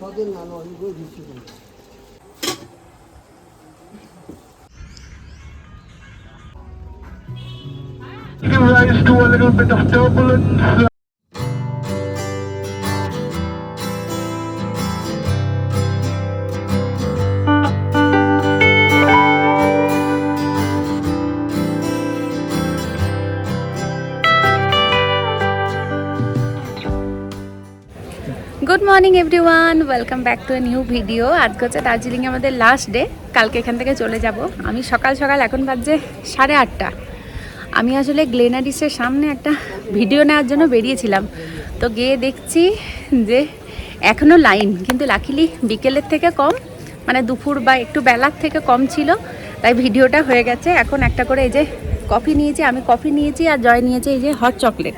서든 나눠 이거 리치고 He likes to a little bit of turbulence. Good morning everyone welcome back to a new video আজকে হচ্ছে দার্জিলিংয়ে আমাদের last day কালকে এখান থেকে চলে যাব। আমি সকাল সকাল এখন বাজছে সাড়ে আটটা। আমি আসলে গ্লেনারিসের সামনে একটা ভিডিও নেওয়ার জন্য বেরিয়েছিলাম। তো গিয়ে দেখছি যে এখনও লাইন কিন্তু লাকিলি বিকেলের থেকে কম মানে দুপুর বা একটু বেলার থেকে কম ছিল। তাই ভিডিওটা হয়ে গেছে। এখন একটা করে এই যে কফি নিয়েছি, আমি কফি নিয়েছি আর জয় নিয়েছি এই যে হট চকলেট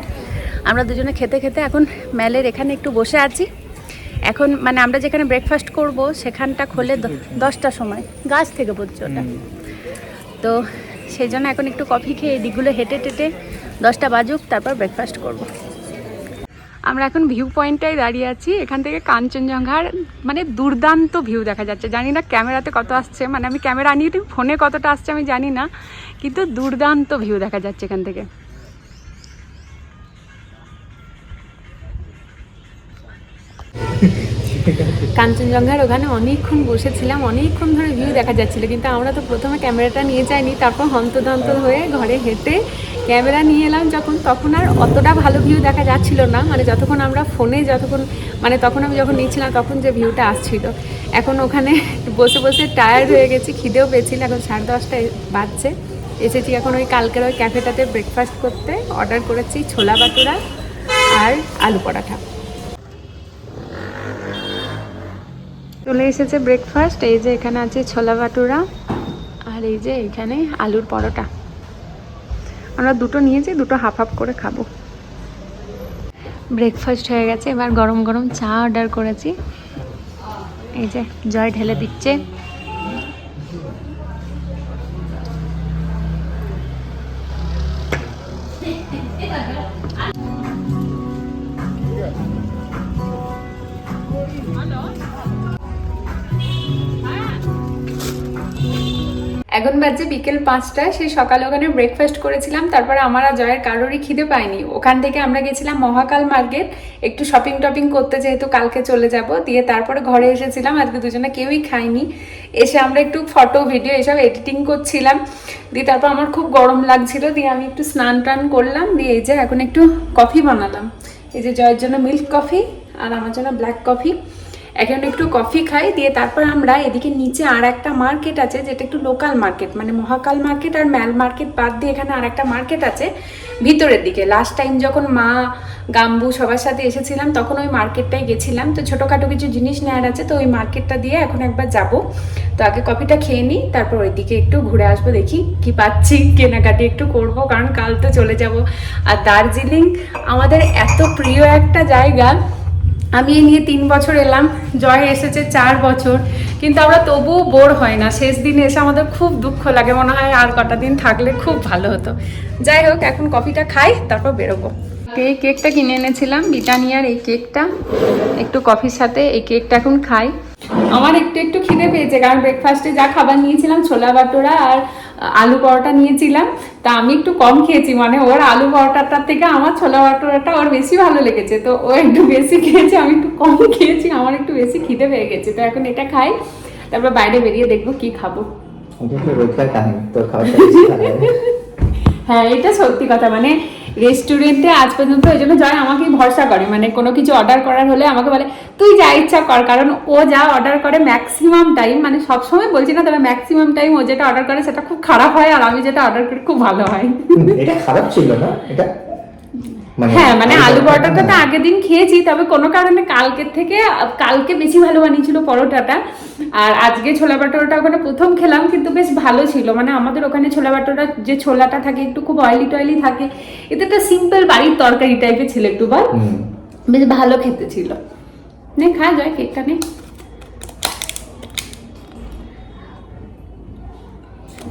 আমরা দুজনে খেতে খেতে এখন ম্যালের এখানে একটু বসে আছি। এখন মানে আমরা যেখানে ব্রেকফাস্ট করব সেখানটা খোলে দশটার সময় গাছ থেকে পড়ছে ওটা। তো সেই জন্য এখন একটু কফি খেয়ে এদিকগুলো হেঁটে টেটে দশটা বাজুক তারপর ব্রেকফাস্ট করব। আমরা এখন ভিউ পয়েন্টটায় দাঁড়িয়ে আছি এখান থেকে কাঞ্চনজঙ্ঘার মানে দুর্দান্ত ভিউ দেখা যাচ্ছে। জানি না ক্যামেরাতে কত আসছে মানে আমি ক্যামেরা আনিয়ে ফোনে কতটা আসছে আমি জানি না কিন্তু দুর্দান্ত ভিউ দেখা যাচ্ছে এখান থেকে। কাঞ্চনজঙ্ঘার ওখানে অনেকক্ষণ বসেছিলাম অনেকক্ষণ ধরে ভিউ দেখা যাচ্ছিল কিন্তু আমরা তো প্রথমে ক্যামেরাটা নিয়ে যাইনি তারপর হন্তদন্ত হয়ে। ঘরে হেঁটে ক্যামেরা নিয়ে এলাম যখন তখন আর অতটা ভালো ভিউ দেখা যাচ্ছিল না মানে যতক্ষণ আমরা ফোনে যতক্ষণ মানে তখন আমি যখন নিচ্ছিলাম তখন যে ভিউটা আসছিল। এখন ওখানে বসে বসে টায়ার্ড হয়ে গেছি খিদেও পেয়েছিল এখন সাড়ে দশটায় বাজছে। এসেছি এখন ওই কালকের ওই ক্যাফেটাতে ব্রেকফাস্ট করতে অর্ডার করেছি ছোলা বাটুরা আর আলু পরাঠা। চলে এসেছে ব্রেকফাস্ট এই যে এখানে আছে ছোলা ভাটুরা, আর এই যে এখানে আলুর পরোটা। আমরা দুটো নিয়েছি, দুটো হাফ হাফ করে খাব। ব্রেকফাস্ট হয়ে গেছে, এবার গরম গরম চা অর্ডার করেছি। এই যে, জয় ঢেলে দিচ্ছে। এখন বাজে বিকেল পাঁচটা সেই সকালে ওখানে ব্রেকফাস্ট করেছিলাম, তারপরে আমার আর জয়ের কারোরই খিদে পায়নি। ওখান থেকে আমরা গেছিলাম মহাকাল মার্কেট, একটু শপিং টপিং করতে যেহেতু কালকে চলে যাব, দিয়ে তারপরে ঘরে এসেছিলাম, আজকে দুজনে কেউই খাইনি এসে আমরা একটু ফটো ভিডিও এসব এডিটিং করছিলাম, দিয়ে তারপর আমার খুব গরম লাগছিল, দিয়ে আমি একটু স্নান টান করলাম, দিয়ে এই যে এখন একটু কফি বানালাম। এই যে জয়ের জন্য মিল্ক কফি আর আমার জন্য ব্ল্যাক কফি এখন একটু কফি খাই, দিয়ে তারপর আমরা এদিকে নিচে আর একটা মার্কেট আছে, যেটা একটু লোকাল মার্কেট মানে মহাকাল মার্কেট আর ম্যাল মার্কেট বাদ দিয়ে এখানে আর একটা মার্কেট আছে ভিতরের দিকে। লাস্ট টাইম যখন মা গাম্বু সবার সাথে এসেছিলাম, তখন ওই মার্কেটটাই গেছিলাম। তো ছোটোখাটো কিছু জিনিস নেওয়ার আছে, তো ওই মার্কেটটা দিয়ে এখন একবার যাব। তো আগে কফিটা খেয়ে নিই, তারপর ওইদিকে একটু ঘুরে আসব, দেখি কি পাচ্ছি। কেনাকাটি একটু করব, কারণ কাল তো চলে যাব। আর দার্জিলিং আমাদের এত প্রিয় একটা জায়গা আমি এই নিয়ে তিন বছর এলাম, জয় এসেছে চার বছর, কিন্তু আমরা তবুও বোর হয় না। শেষ দিনে এসে আমাদের খুব দুঃখ লাগে, মনে হয় আর কটা দিন থাকলে খুব ভালো হতো। যাই হোক, এখন কফিটা খাই, তারপর বেরোবো। এই কেকটা কিনে এনেছিলাম বিটানিয়ার এই কেকটা। একটু কফির সাথে এই কেকটা এখন খাই। আমার একটু একটু খিদে পেয়েছে কারণ ব্রেকফাস্টে যা খাবার নিয়েছিলাম ছোলা বাটোরা আর আলু পরোটা নিয়েছিলাম তা আমি একটু কম খেয়েছি মানে ওর আলু পরোটাটার থেকে আমার ছোলা বাটোরাটা ওর বেশি ভালো লেগেছে তো ও একটু বেশি খেয়েছে আমি একটু কম খেয়েছি আমার একটু বেশি খিদে পেয়ে গেছে তো এখন এটা খাই তারপর বাইরে বেরিয়ে দেখব কি খাব। হ্যাঁ এটা সত্যি কথা মানে রেস্টুরেন্টে আজ পর্যন্ত ওই জন্য জয় আমাকেই ভরসা করে। মানে কোনো কিছু অর্ডার করার হলে আমাকে বলে, তুই যা ইচ্ছা কর। কারণ ও যা অর্ডার করে ম্যাক্সিমাম টাইম মানে সবসময় বলছি না, তবে ম্যাক্সিমাম টাইম ও যেটা অর্ডার করে সেটা খুব খারাপ হয়, আর আমি যেটা অর্ডার করি খুব ভালো হয়। এটা খারাপ ছিল না, এটা হ্যাঁ মানে আলু পরোটাটা তো আগের দিন খেয়েছি তবে কোনো কারণে কালকের থেকে কালকে বেশি ভালো বানিয়েছিল পরোটাটা। আর আজকে ছোলা বাটোরাটা ওখানে প্রথম খেলাম কিন্তু বেশ ভালো ছিল। মানে আমাদের ওখানে ছোলা বাটোরা যে ছোলাটা থাকে একটু খুব অয়েলি টয়েলি থাকে এটা একটা সিম্পল বাড়ির তরকারি টাইপের ছিল একটু বল। বেশ ভালো খেতে ছিল। নে খা যায় কেকটা নে।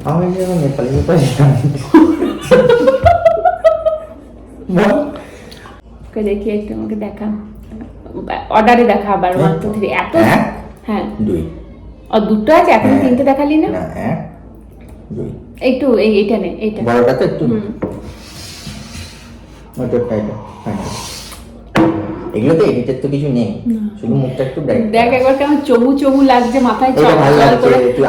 আমি নেপালি নেপালি। বল ওকে দেখি একটু আমাকে দেখা। অর্ডারে দেখা আবার ওয়ান টু থ্রি এত? হ্যাঁ? দুই। ও দুটো আছে? এখন হ্যাঁ। তিনটে দেখালি না? এক দুই। একটু এই এইটা নে এইটা। বড়টা তো একটু হুম। ওইটা এটা ফাইনাল এগুলো তো এডিটের তো কিছু নেই শুধু মুখটা একটু ব্রাইট দেখ একবার কেমন চমু চমু লাগছে মাথায় করে।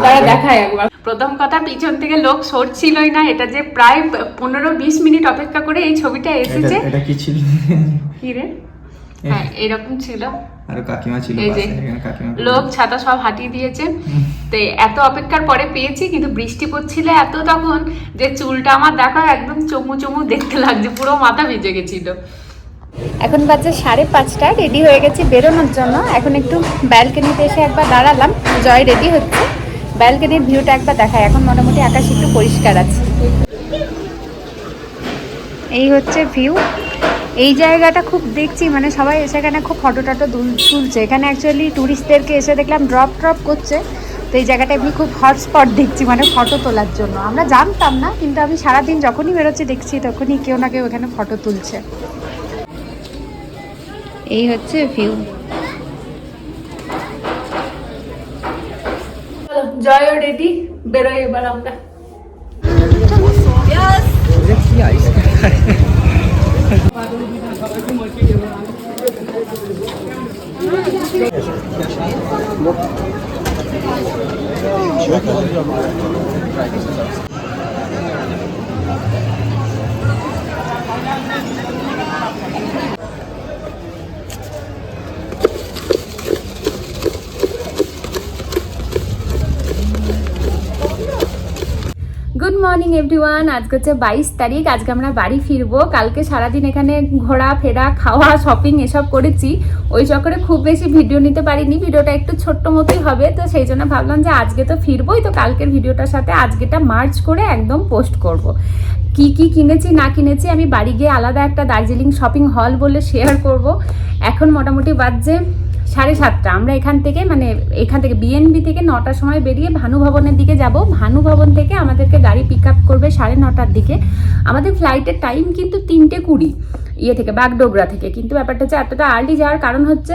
তারা দেখায় একবার। প্রথম কথা পিছন থেকে লোক সরছিলই না এটা যে প্রায় পনেরো বিশ মিনিট অপেক্ষা করে এই ছবিটা এসেছে। এটা কি ছিল? কি রে? হ্যাঁ এরকম ছিল। আর কাকিমা ছিল এই যে পাশে, এখানে কাকিমা লোক ছাতা সব হাঁটিয়ে দিয়েছে। তো এত অপেক্ষার পরে পেয়েছি কিন্তু বৃষ্টি পড়ছিল এত তখন যে চুলটা আমার দেখা একদম চমু চমু দেখতে লাগছে পুরো মাথা ভিজে গেছিল। এখন বাজে সাড়ে পাঁচটা রেডি হয়ে গেছি বেরোনোর জন্য। এখন একটু ব্যালকনিতে এসে একবার দাঁড়ালাম, জয় রেডি হচ্ছে। ব্যালকনির ভিউটা একবার দেখায় এখন মোটামুটি আকাশ একটু পরিষ্কার আছে। এই হচ্ছে ভিউ এই জায়গাটা খুব দেখছি মানে সবাই সেখানে খুব ফটো টটো তুলছে। এখানে অ্যাকচুয়ালি ট্যুরিস্টদেরকে এসে দেখলাম ড্রপ ড্রপ করছে। তো এই জায়গাটা এমনি খুব হটস্পট দেখছি মানে ফটো তোলার জন্য। আমরা জানতাম না, কিন্তু আমি সারাদিন যখনই বেরোচ্ছি, দেখছি তখনই কেউ না কেউ এখানে ফটো তুলছে। এই হচ্ছে ভিউ জয় রেডি বেরোয় এবার আমরা। গুড মর্নিং এভরিওয়ান আজকে হচ্ছে বাইশ তারিখ। আজকে আমরা বাড়ি ফিরবো। কালকে সারাদিন এখানে ঘোরা, ফেরা, খাওয়া শপিং এসব করেছি। ওই চক্করে খুব বেশি ভিডিও নিতে পারিনি। ভিডিওটা একটু ছোট্ট মতোই হবে। তো সেই জন্য ভাবলাম যে আজকে তো ফিরবোই। তো কালকের ভিডিওটার সাথে আজকেটা মার্চ করে একদম পোস্ট করব। কি কি কিনেছি, না কিনেছি, আমি বাড়ি গিয়ে আলাদা একটা দার্জিলিং শপিং হল বলে শেয়ার করব। এখন মোটামুটি বাজছে সাড়ে সাতটা। আমরা এখান থেকে মানে এখান থেকে বিএনবি থেকে নটার সময় বেরিয়ে ভানু ভবনের দিকে যাব। ভানু ভবন থেকে আমাদেরকে গাড়ি পিক আপ করবে সাড়ে নটার দিকে। আমাদের ফ্লাইটের টাইম কিন্তু তিনটে কুড়ি ইয়ে থেকে, বাগডোগরা থেকে। কিন্তু ব্যাপারটা হচ্ছে এতটা আর্লি যাওয়ার কারণ হচ্ছে,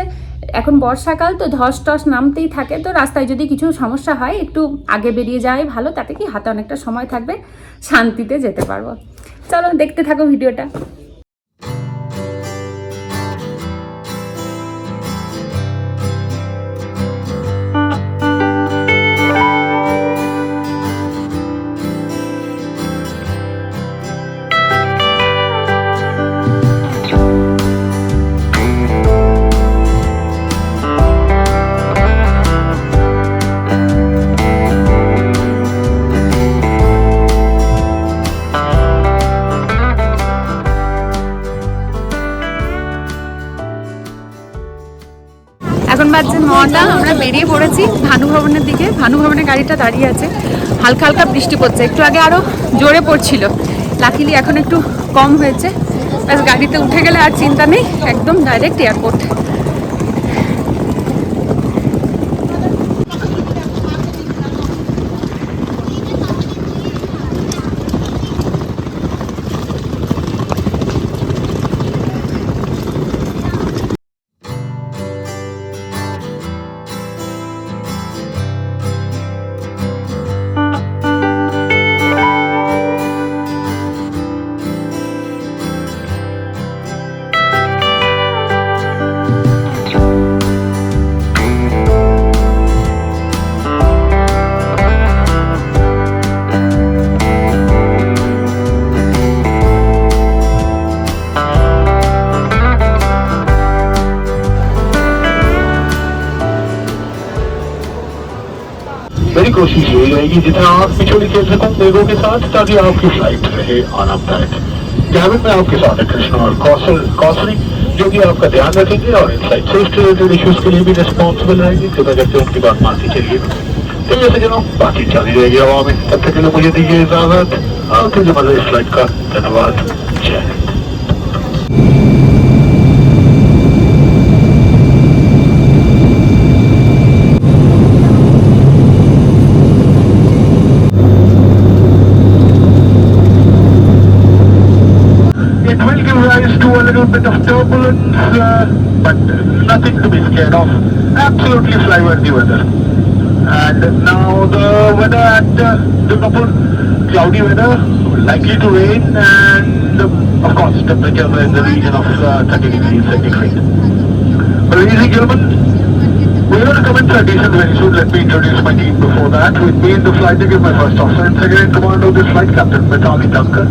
এখন বর্ষাকাল তো ধস টস নামতেই থাকে। তো রাস্তায় যদি কিছু সমস্যা হয়, একটু আগে বেরিয়ে যাওয়াই ভালো। তাতে কি হাতে অনেকটা সময় থাকবে, শান্তিতে যেতে পারব। চলো দেখতে থাকো ভিডিওটা। বাজছে নটা, আমরা বেরিয়ে পড়েছি ভানু ভবনের দিকে। ভানু ভবনের গাড়িটা দাঁড়িয়ে আছে। হালকা হালকা বৃষ্টি পড়ছে। একটু আগে আরও জোরে পড়ছিল। লাকিলি এখন একটু কম হয়েছে। ব্যাস, গাড়িতে উঠে গেলে আর চিন্তা নেই। একদম direct airport کوشش یہی رہے گی جتنا آپ پچھوڑی کھیل سکوں بیگوں کے ساتھ، تاکہ آپ کی فلائٹ رہے آرام دائک کیبن میں آپ کے ساتھ ہے اور کوسل کوسلی، جو کہ آپ کا دھیان رکھیں گے اور ان سیفٹی ریلیٹڈ ایشوز کے لیے بھی ریسپانسبل رہیں گے۔ کرپا کر کے ان کی بات مانتی چلیے۔ تو جیسے جنوں باقی چلی رہے گی ہوا میں۔ تب تک کے لیے مجھے دیجیے اجازت۔ آپ کے لیے مزہ اس فلائٹ کا۔ دھنیہ واد جے۔ Uh, but nothing to be scared of. Absolutely fly with weather. And now the weather at uh, Durgapur, cloudy weather, likely to rain, and uh, of course temperature in the region of uh, 30 degrees centigrade. But ladies and commence our decent very soon. Let me introduce my team before that. With me in the flight is my first officer and second in command of this flight, Captain Mitali Dunker.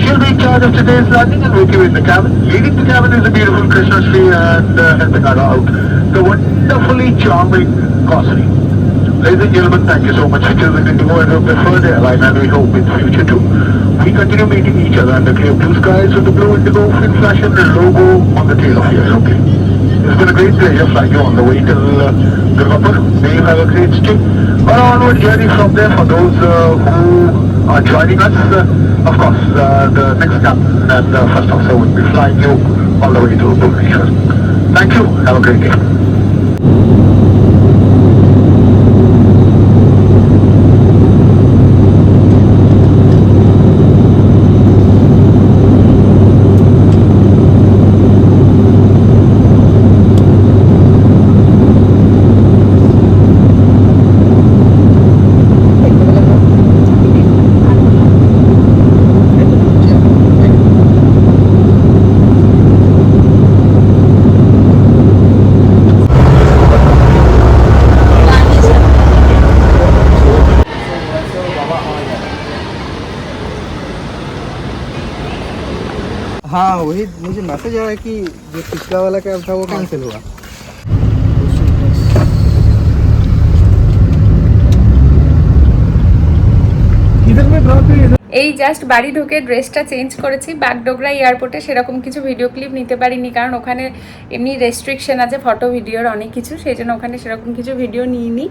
She'll be in charge of today's landing and with you in the cabin. Leading the cabin is the beautiful Krishna Sri and uh, her out, the wonderfully charming Kosri. Ladies and gentlemen, thank you so much for choosing Indigo as your preferred airline and we hope in the future too. We continue meeting each other under clear blue skies with the blue Indigo fin fashion logo on the tail of your aeroplane. It's been a great pleasure flying you on the way till uh, Durgapur. May you have a great stay. Our onward journey from there for those uh, who are joining us. Uh, of course, uh, the next captain and the first officer will be flying you all the way to Bhubaneswar. Thank you. Have a great day. ہاں وہی مجھے میسج آیا کہ جو پچھلا والا کیب تھا وہ کینسل ہوا۔ ادھر میں এই just বাড়ি ঢুকে ড্রেসটা change করেছি। বাগডোগরা এয়ারপোর্টে সেরকম কিছু video clip নিতে পারিনি, কারণ ওখানে এমনি রেস্ট্রিকশন আছে ফটো ভিডিওর অনেক কিছু সেই জন্য ওখানে সেরকম কিছু ভিডিও নিইনি।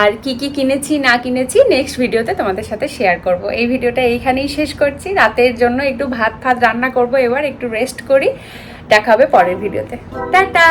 আর কি কি কিনেছি, না কিনেছি নেক্সট ভিডিওতে তোমাদের সাথে শেয়ার করব। এই ভিডিওটা এইখানেই শেষ করছি। রাতের জন্য একটু ভাত ফাত রান্না করব এবার, একটু রেস্ট করি। দেখা হবে পরের ভিডিওতে টাটা!